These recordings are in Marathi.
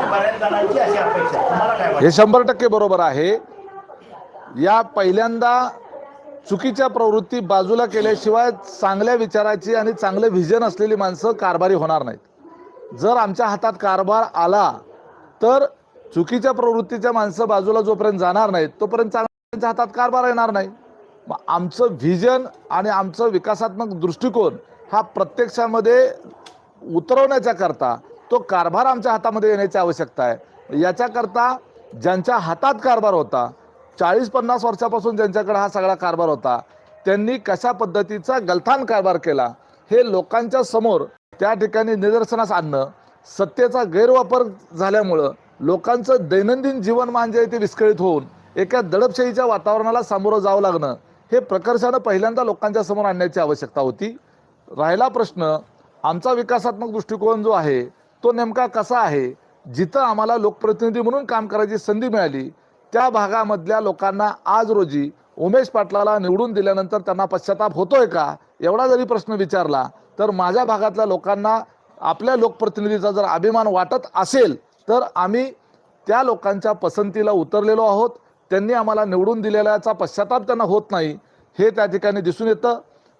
बऱ्याच जणांची अशी अपेक्षा आहे. तुम्हाला काय वाटतं? हे शंभर टक्के बरोबर आहे. या पहिल्यांदा चुकीच्या प्रवृत्ती बाजूला केल्याशिवाय चांगल्या विचाराची आणि चांगलं व्हिजन असलेली माणसं कारभारी होणार नाहीत. जर आमच्या हातात कारभार आला तर चुकीच्या प्रवृत्तीच्या माणसं बाजूला जोपर्यंत जाणार नाहीत तोपर्यंत चांगल्या हातात कारभार येणार नाही. मग आमचं व्हिजन आणि आमचं विकासात्मक दृष्टिकोन हा प्रत्यक्षामध्ये उतरवण्याच्या करता तो कारभार आमच्या हातामध्ये येण्याची आवश्यकता आहे. याच्याकरता ज्यांच्या हातात कारभार होता चाळीस पन्नास वर्षापासून ज्यांच्याकडे हा सगळा कारभार होता त्यांनी कशा पद्धतीचा गलथान कारभार केला हे लोकांच्या समोर त्या ठिकाणी निदर्शनास आणणं सत्तेचा गैरवापर झाल्यामुळं लोकांचं दैनंदिन जीवनमान जे म्हणजे आहे ते विस्कळीत होऊन एका दडपशाहीच्या वातावरणाला सामोरं जावं लागणं हे प्रकर्षानं पहिल्यांदा लोकांच्या समोर आणण्याची आवश्यकता होती. राहिला प्रश्न आमचा विकासात्मक दृष्टिकोन जो आहे तो नेमका कसा आहे? जिथं आम्हाला लोकप्रतिनिधी म्हणून काम करायची संधी मिळाली त्या भागामधल्या लोकांना आज रोजी उमेश पाटलाला निवडून दिल्यानंतर त्यांना पश्चाताप होतोय का? एवढा जरी प्रश्न विचारला तर माझ्या भागातल्या लोकांना आपल्या लोकप्रतिनिधीचा जर अभिमान वाटत असेल तर आम्ही त्या लोकांच्या पसंतीला उतरलेलो आहोत. त्यांनी आम्हाला निवडून दिलेल्याचा पश्चाताप त्यांना होत नाही. हे त्या ठिकाणी दिसून येतं.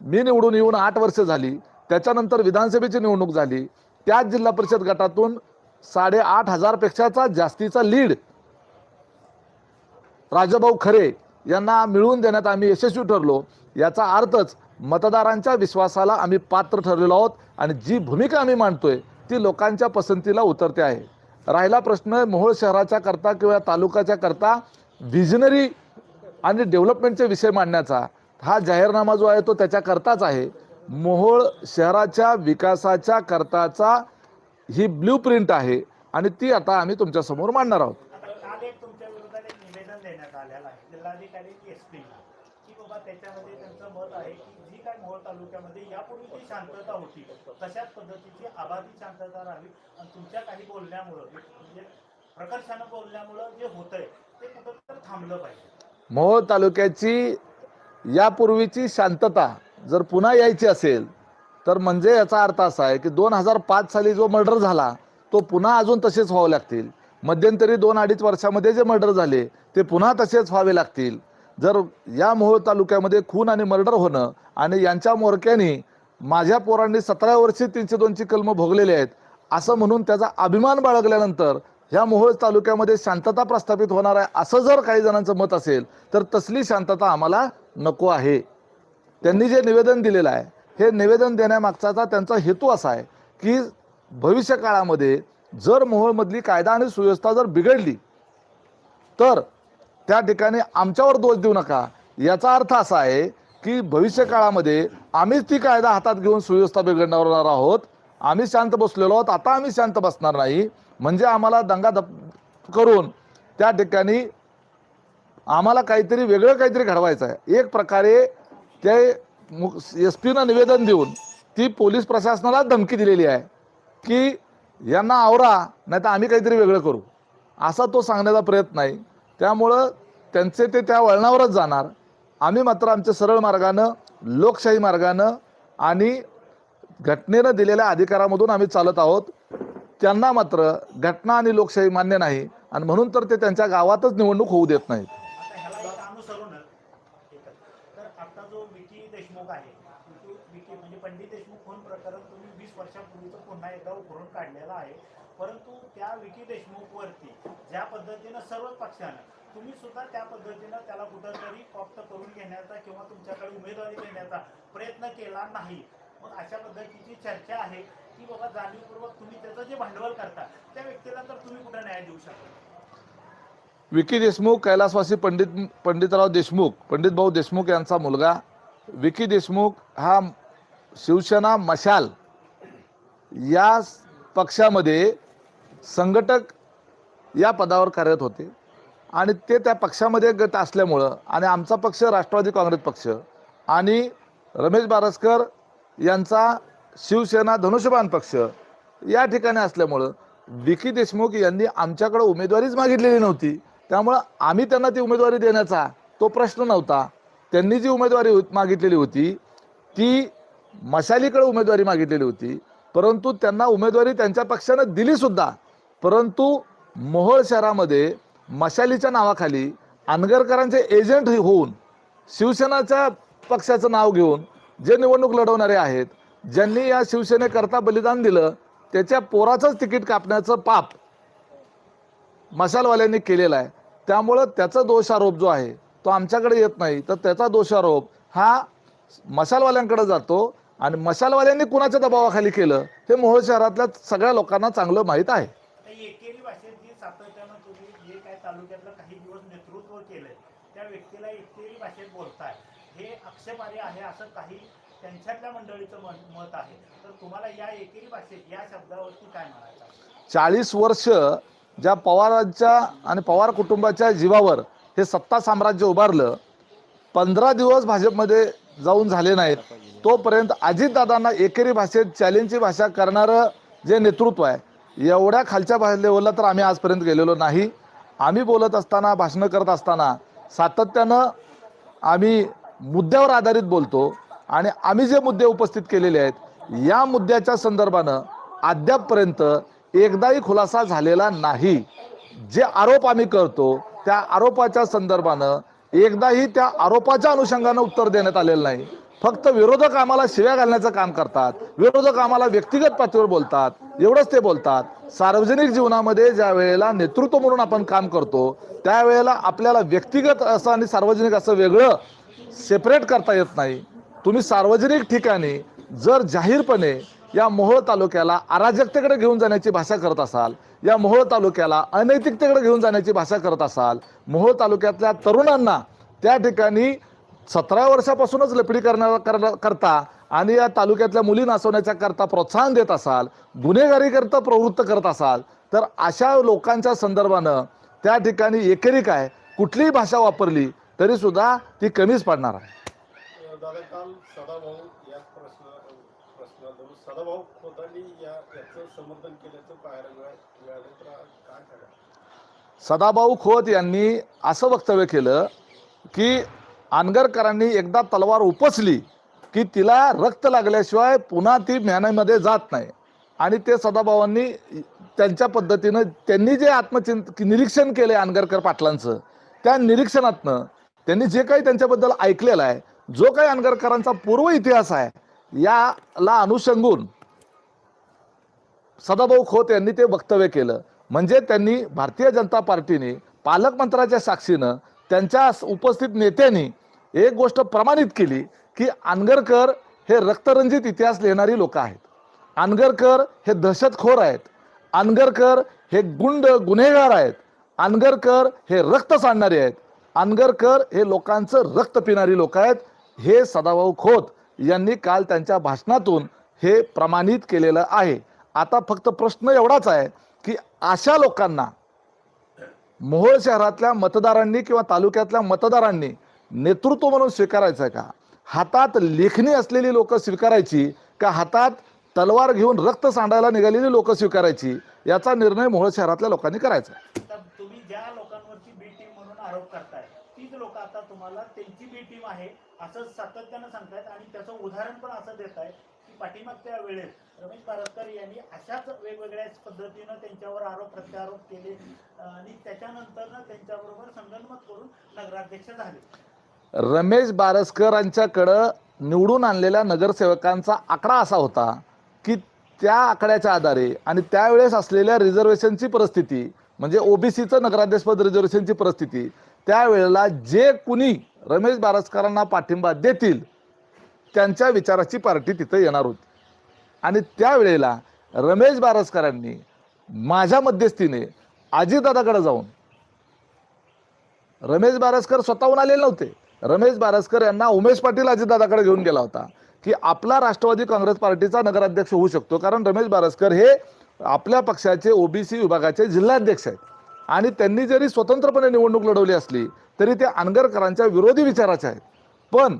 मी निवडून येऊन आठ वर्षे झाली. त्याच्यानंतर विधानसभेची निवडणूक झाली. त्याच जिल्हा परिषद गटातून साडेआठ हजारपेक्षाचा जास्तीचा लीड राजाभाऊ खरे यांना मिळवून देण्यात आम्ही यशस्वी ठरलो. याचा अर्थच मतदारांच्या विश्वासाला आम्ही पात्र ठरलेलो आहोत आणि जी भूमिका आम्ही मांडतोय ती लोकांच्या पसंतीला उतरते आहे. राहिला प्रश्न मोहोळ शहराच्या करता किंवा तालुक्याच्या करता विजनरी आणि डेव्हलपमेंटचे विषय मांडण्याचा हा जाहीरनामा जो आहे तो त्याच्याकरताच आहे. मोहोळ शहराच्या विकासाच्या करताचा ही ब्ल्यू प्रिंट आहे आणि ती आता आम्ही तुमच्यासमोर मांडणार आहोत. तुमच्या विरोधात एक निवेदन देण्यात आलेलं आहे. जिल्हाधिकारी एस पीला की बाबा त्याच्यामध्ये त्यांचं मत आहे की जी काय मोहोळ तालुक्यामध्ये यापूर्वी जी शांतता होती. तशाच पद्धतीची आबादी शांतता राहावी. आणि तुमच्या काही बोलण्यामुळं म्हणजे प्रकर्षानं बोलण्यामुळं जे होतंय ते कुठं थांबलं पाहिजे. मोहोळ तालुक्याची यापूर्वीची शांतता जर पुन्हा यायची असेल तर म्हणजे याचा अर्थ असा आहे की दोन हजार पाच साली जो मर्डर झाला तो पुन्हा अजून तसेच व्हावे लागतील. मध्यंतरी दोन अडीच वर्षामध्ये जे मर्डर झाले ते पुन्हा तसेच व्हावे लागतील. जर या मोहोळ तालुक्यामध्ये खून आणि मर्डर होणं आणि यांच्या मोरक्याने माझ्या पोरांनी सतरा वर्षी तीनशे दोनची कलमं भोगलेली आहेत असं म्हणून त्याचा अभिमान बाळगल्यानंतर ह्या मोहोळ तालुक्यामध्ये शांतता प्रस्थापित होणार आहे असं जर काही जणांचं मत असेल तर तसली शांतता आम्हाला नको आहे. त्यांनी जे निवेदन दिलेलं आहे हे निवेदन देण्यामागचा त्यांचा हेतू असा आहे की भविष्य काळामध्ये जर मोहोळमधली कायदा आणि सुव्यवस्था जर बिघडली तर त्या ठिकाणी आमच्यावर दोष देऊ नका. याचा अर्थ असा आहे की भविष्य काळामध्ये आम्हीच ती कायदा हातात घेऊन सुव्यवस्था बिघडणार आहोत. आम्ही शांत बसलेलो आहोत. आता आम्ही शांत बसणार नाही. म्हणजे आम्हाला दंगा दप करून त्या ठिकाणी आम्हाला काहीतरी वेगळं काहीतरी घडवायचं आहे. एक प्रकारे ते एस पीनं निवेदन देऊन ती पोलीस प्रशासनाला धमकी दिलेली आहे की यांना आवरा नाही तर आम्ही काहीतरी वेगळं करू. असा तो सांगण्याचा प्रयत्न आहे. त्यामुळं त्यांचे ते त्या वळणावरच जाणार. आम्ही मात्र आमच्या सरळ मार्गानं लोकशाही मार्गानं आणि घटनेनं दिलेल्या अधिकारामधून आम्ही चालत आहोत. त्यांना मात्र घटना आणि लोकशाही मान्य नाही आणि म्हणून तर ते त्यांच्या गावातच निवडणूक होऊ देत नाहीत आता ह्याला एक अनुसरूनच एकच. तर आता जो विकी देशमुख आहे तो विकी म्हणजे पंडित देशमुख खून प्रकरण तुम्ही वीस वर्षापूर्वीचं पुन्हा एकदा उकरून काढलेलं आहे. परंतु त्या विकी देशमुख वरती ज्या पद्धतीनं सर्वच पक्षानं तुम्ही सुद्धा त्या पद्धतीनं त्याला कुठंतरी प्राप्त करून घेण्याचा किंवा तुमच्याकडे उमेदवारी देण्याचा प्रयत्न केला नाही. मग अशा पद्धतीची चर्चा आहे की बाबा जाणीवपूर्वक तुम्ही त्याचं जे भांडवल करता त्या व्यक्तीला तर तुम्ही कुठं न्याय देऊ शकता? विकी देशमुख कैलासवासी पंडित पंडितराव देशमुख पंडित भाऊ देशमुख यांचा मुलगा विकी देशमुख हा शिवसेना मशाल या पक्षामध्ये संघटक या पदावर कार्यरत होते. आणि ते त्या पक्षामध्ये गट असल्यामुळं आणि आमचा पक्ष राष्ट्रवादी काँग्रेस पक्ष आणि रमेश बारसकर यांचा शिवसेना धनुष्यबाण पक्ष या ठिकाणी असल्यामुळं विकी देशमुख यांनी आमच्याकडे उमेदवारीच मागितलेली नव्हती. त्यामुळं आम्ही त्यांना ती उमेदवारी देण्याचा तो प्रश्न नव्हता. त्यांनी जी उमेदवारी मागितलेली होती ती मशालीकडे उमेदवारी मागितलेली होती. परंतु त्यांना उमेदवारी त्यांच्या पक्षानं दिली सुद्धा. परंतु मोहोळ शहरामध्ये मशालीच्या नावाखाली आनगरकरांचे एजंट होऊन शिवसेनाच्या पक्षाचं नाव घेऊन जे निवडणूक लढवणारे आहेत ज्यांनी या शिवसेनेकरता बलिदान दिलं त्याच्या पोराचंच तिकीट कापण्याचं पाप मशालवाल्यांनी केलेला आहे. त्यामुळं त्याचा दोषारोप जो आहे तो आमच्याकडे येत नाही तर त्याचा दोषारोप हा मशालवाल्यांकडे जातो आणि मशालवाल्यांनी कुणाच्या दबावाखाली केलं हे मोहोळ शहरातल्या सगळ्या लोकांना चांगलं माहीत आहे? चाळीस वर्ष ज्या पवारांच्या आणि पवार कुटुंबाच्या जीवावर हे सत्ता साम्राज्य उभारलं पंधरा दिवस भाजपमध्ये जाऊन झाले नाहीत. तोपर्यंत अजितदादांना एकेरी भाषेत चॅलेंजची भाषा करणारं जे नेतृत्व आहे एवढ्या खालच्या भा लेवलला तर आम्ही आजपर्यंत गेलेलो नाही. आम्ही बोलत असताना भाषणं करत असताना सातत्यानं आम्ही मुद्द्यावर आधारित बोलतो आणि आम्ही जे मुद्दे उपस्थित केलेले आहेत या मुद्द्याच्या संदर्भानं अद्यापपर्यंत एकदाही खुलासा झालेला नाही. जे आरोप आम्ही करतो त्या आरोपाच्या संदर्भानं एकदाही त्या आरोपाच्या अनुषंगानं उत्तर देण्यात आलेलं नाही. फक्त विरोधक आम्हाला शिव्या घालण्याचं काम करतात. विरोधक आम्हाला व्यक्तिगत पातळीवर बोलतात. एवढंच ते बोलतात. सार्वजनिक जीवनामध्ये ज्या वेळेला नेतृत्व म्हणून आपण काम करतो त्यावेळेला आपल्याला व्यक्तिगत असं आणि सार्वजनिक असं वेगळं सेपरेट करता येत नाही. तुम्ही सार्वजनिक ठिकाणी जर जाहीरपणे या मोहोळ तालुक्याला अराजकतेकडे घेऊन जाण्याची भाषा करत असाल या मोहोळ तालुक्याला अनैतिकतेकडे घेऊन जाण्याची भाषा करत असाल मोहोळ तालुक्यातल्या तरुणांना त्या ठिकाणी सतरा वर्षापासूनच लफडी करणार कर करता आणि या तालुक्यातल्या मुली नाचवण्याच्या करता प्रोत्साहन देत असाल गुन्हेगारी करता प्रवृत्त करत असाल तर अशा लोकांच्या संदर्भानं त्या ठिकाणी एकेरी काय कुठलीही भाषा वापरली तरी सुद्धा ती कमीच पडणार आहे दादा काल सदाभाऊ या प्रश्न प्रश्नातून सदाभाऊ खोतांनी या याचं समर्थन केल्याचं पाहायला मिळालं तर काय करा? सदाभाऊ खोत यांनी असं वक्तव्य केलं की आनगरकरांनी एकदा तलवार उपसली की तिला रक्त लागल्याशिवाय पुन्हा ती म्यानामध्ये जात नाही. आणि ते सदाभावांनी त्यांच्या पद्धतीनं त्यांनी जे आत्मचिंत निरीक्षण केले आनगरकर पाटलांचं त्या निरीक्षणातनं त्यांनी जे काही त्यांच्याबद्दल ऐकलेलं आहे जो काही आनगरकरांचा पूर्व इतिहास आहे याला अनुषंगून सदाभाऊ खोत यांनी ते वक्तव्य केलं. म्हणजे त्यांनी भारतीय जनता पार्टीने पालकमंत्र्याच्या साक्षीनं त्यांच्या उपस्थित नेत्यांनी एक गोष्ट प्रमाणित केली की आनगरकर हे रक्तरंजित इतिहास लिहिणारी लोक आहेत. आनगरकर हे दहशतखोर आहेत. आनगरकर हे गुंड गुन्हेगार आहेत. आनगरकर हे रक्त सांडणारे आहेत. आनगरकर हे लोकांचं रक्त पिणारी लोक आहेत. हे सदाभाऊ खोत यांनी काल त्यांच्या भाषणातून हे प्रमाणित केलेलं आहे. आता फक्त प्रश्न एवढाच आहे की अशा लोकांना मोहोळ शहरातल्या मतदारांनी किंवा तालुक्यातल्या मतदारांनी नेतृत्व म्हणून स्वीकारायचं आहे का? हातात लेखणी असलेली लोक स्वीकारायची का हातात तलवार घेऊन रक्त सांडायला निघालेली लोक स्वीकारायची? याचा निर्णय मोहोळ शहरातल्या लोकांनी करायचा तुम्ही ज्या लोकांवरची बी टीम म्हणून आरोप करताय तीच लोक आता तुम्हाला त्यांची बी टीम आहे. असं सातत्यानं सांगतायत आणि त्याचं उदाहरण पण असं देत आहे की पाठीमागच्या वेळेस रमेश बारस्कर यांनी अशाच वेगवेगळ्या पद्धतीनं त्यांच्यावर आरोप प्रत्यारोप केले आणि त्याच्यानंतर त्यांच्याबरोबर संगनमत करून नगराध्यक्ष झाले. रमेश बारसकरांच्याकडं निवडून आणलेल्या नगरसेवकांचा आकडा असा होता की त्या आकड्याच्या आधारे आणि त्यावेळेस असलेल्या रिझर्वेशनची परिस्थिती म्हणजे ओबीसीचं नगराध्यक्षपद रिझर्वेशनची परिस्थिती त्यावेळेला जे कुणी रमेश बारसकरांना पाठिंबा देतील त्यांच्या विचाराची पार्टी तिथं येणार होती. आणि त्यावेळेला रमेश बारसकरांनी माझ्या मध्यस्थीने अजितदादाकडे जाऊन रमेश बारसकर स्वतःहून आलेले नव्हते. रमेश बारसकर यांना उमेश पाटील अजितदादाकडे घेऊन गेला होता की आपला राष्ट्रवादी काँग्रेस पार्टीचा नगराध्यक्ष होऊ शकतो कारण रमेश बारसकर हे आपल्या पक्षाचे ओबीसी विभागाचे जिल्हाध्यक्ष आहेत. आणि त्यांनी जरी स्वतंत्रपणे निवडणूक लढवली असली तरी ते आनगरकरांच्या विरोधी विचाराचे आहेत. पण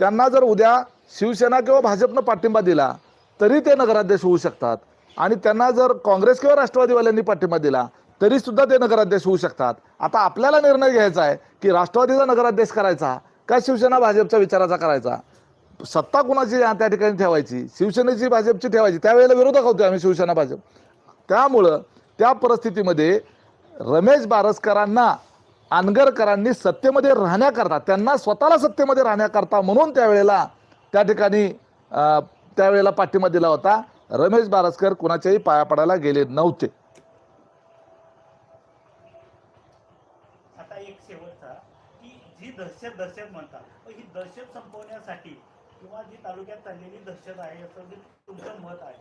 त्यांना जर उद्या शिवसेना किंवा भाजपनं पाठिंबा दिला तरी ते नगराध्यक्ष होऊ शकतात. आणि त्यांना जर काँग्रेस किंवा राष्ट्रवादीवाल्यांनी पाठिंबा दिला तरी सुद्धा ते नगराध्यक्ष होऊ शकतात. आता आपल्याला निर्णय घ्यायचा आहे की राष्ट्रवादीचा नगराध्यक्ष करायचा का शिवसेना भाजपच्या विचाराचा करायचा? सत्ता कुणाची त्या ठिकाणी ठेवायची? शिवसेनेची भाजपची ठेवायची? त्यावेळेला विरोधक होते आम्ही शिवसेना भाजप. त्यामुळं त्या परिस्थितीमध्ये रमेश बारसकरांना आनगरकरांनी सत्तेमध्ये राहण्याकरता त्यांना स्वतःला सत्तेमध्ये राहण्याकरता म्हणून त्यावेळेला त्या ठिकाणी त्यावेळेला पाठिंबा दिला होता. रमेश बारसकर कुणाच्याही पाया पडायला गेले नव्हते. आता एक शेवटचा की जी दहशत दहशत म्हणतात ही दहशत संपवण्यासाठी किंवा जी तालुक्यात चाललेली दहशत आहे असं तुमचं मत आहे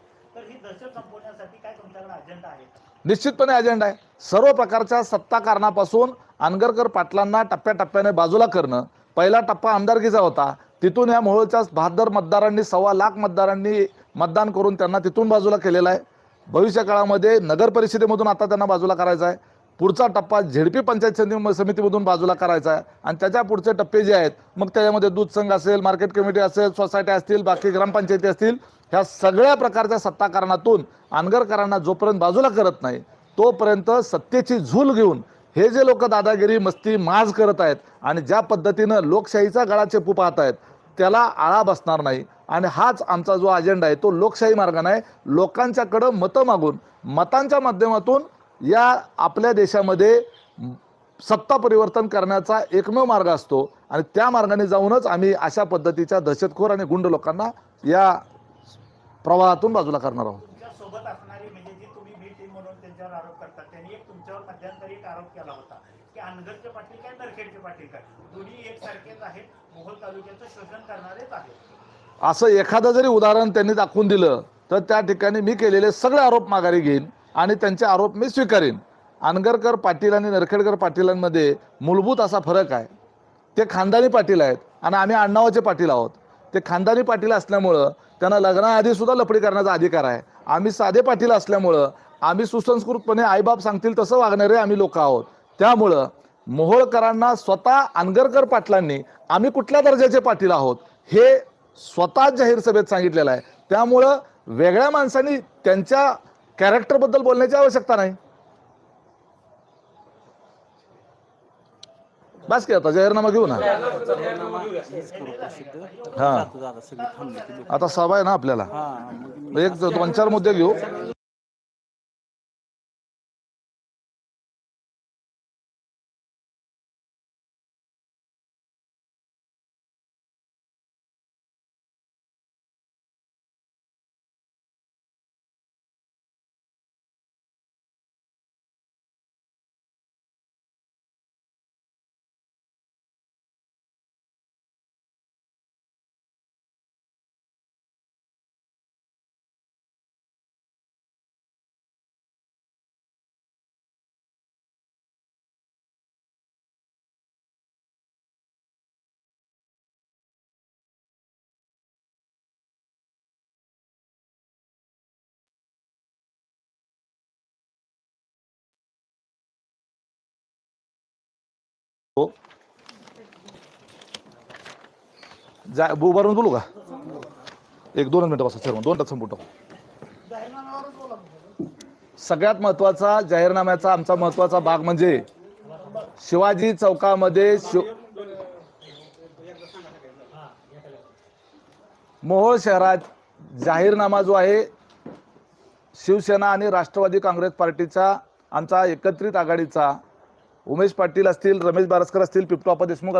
निश्चितपणे अजेंडा आहे. सर्व प्रकारच्या सत्ता कारणापासून आनगरकर पाटलांना टप्प्याटप्प्याने बाजूला करणं. पहिला टप्पा आमदारकीचा होता. तिथून या मोहोळच्या बहादर मतदारांनी सव्वा लाख मतदारांनी मतदान करून त्यांना तिथून बाजूला केलेला आहे. भविष्य काळामध्ये नगर परिषदेमधून आता त्यांना बाजूला करायचा आहे. पुढचा टप्पा झेडपी पंचायत समिती- समितीमधून बाजूला करायचा आहे. आणि त्याच्या पुढचे टप्पे जे आहेत मग त्याच्यामध्ये दूध संघ असेल मार्केट कमिटी असेल सोसायटी असतील बाकी ग्रामपंचायती असतील ह्या सगळ्या प्रकारच्या सत्ताकारणातून आनगरकरांना जोपर्यंत बाजूला करत नाही तोपर्यंत सत्तेची झूल घेऊन हे जे लोक दादागिरी मस्ती माज करत आहेत आणि ज्या पद्धतीनं लोकशाहीचा गळा चेपू पाहत आहेत त्याला आळा बसणार नाही. आणि हाच आमचा जो अजेंडा आहे तो लोकशाही मार्गाने आहे. लोकांच्याकडं मतं मागून मतांच्या माध्यमातून या आपल्या देशामध्ये सत्ता परिवर्तन करण्याचा एकमेव मार्ग असतो. आणि त्या मार्गाने जाऊनच आम्ही अशा पद्धतीच्या दहशतखोर आणि गुंड लोकांना या प्रवाहातून बाजूला करणार आहोत. म्हणजे असं एखादं जरी उदाहरण त्यांनी दाखवून दिलं तर त्या ठिकाणी मी केलेले सगळे आरोप माघारी घेईन. आणि त्यांचे आरोप मी स्वीकारीन. अनगरकर पाटील आणि नरखेडकर पाटीलांमध्ये मूलभूत असा फरक आहे. ते खानदानी पाटील आहेत आणि आम्ही अण्णावाचे पाटील आहोत. ते खानदानी पाटील असल्यामुळं त्यांना लग्नाआधी सुद्धा लपडी करण्याचा अधिकार आहे. आम्ही साधे पाटील असल्यामुळं आम्ही सुसंस्कृतपणे आईबाप सांगतील तसं वागणारे आम्ही लोक आहोत. त्यामुळं मोहोळकरांना स्वतः अनगरकर पाटलांनी आम्ही कुठल्या दर्जाचे पाटील आहोत हे स्वतः जाहीर सभेत सांगितलेलं आहे. त्यामुळं वेगळ्या माणसांनी त्यांच्या कॅरेक्टरबद्दल बोलण्याची आवश्यकता नाही. बस की आता जाहीरनामा घेऊ ना. हा. आता सभा आहे ना आपल्याला. एक दोन चार मुद्दे घेऊ. जा उभारून बोलू का? एक दोन मिनिटं बसा सर दोन तास संपूट सगळ्यात महत्त्वाचा जाहीरनाम्याचा आमचा महत्त्वाचा भाग म्हणजे शिवाजी चौकामध्ये शिव मोहोळ शहरात जाहीरनामा जो आहे शिवसेना आणि राष्ट्रवादी काँग्रेस पार्टीचा आमचा एकत्रित आघाडीचा उमेश पाटील असतील रमेश बारसकर असतील पिपटोप्पा देशमुख